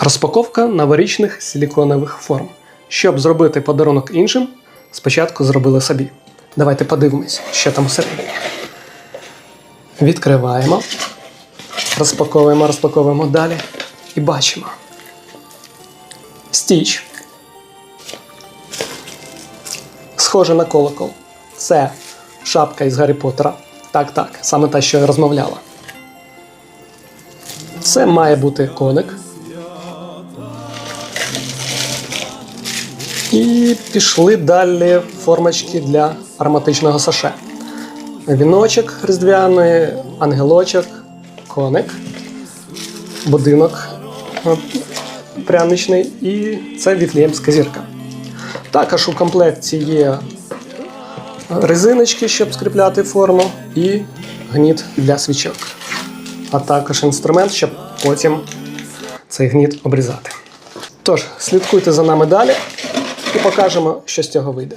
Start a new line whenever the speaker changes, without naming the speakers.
Розпаковка новорічних силіконових форм. Щоб зробити подарунок іншим, спочатку зробили собі. Давайте подивимось, що там всередині. Відкриваємо, розпаковуємо, розпаковуємо далі і бачимо. Стіч. Схоже на колокол. Це шапка із Гаррі Поттера. Так, так, саме та, що я розмовляла. Це має бути коник. І пішли далі формочки для ароматичного саше. Віночок різдвяний, ангелочок, коник, будинок е, пряничний і це віфліємська зірка. Також у комплекті є резиночки, щоб скріпляти форму, і гніт для свічок. А також інструмент, щоб потім цей гніт обрізати. Тож, слідкуйте за нами далі і покажемо, що з цього вийде.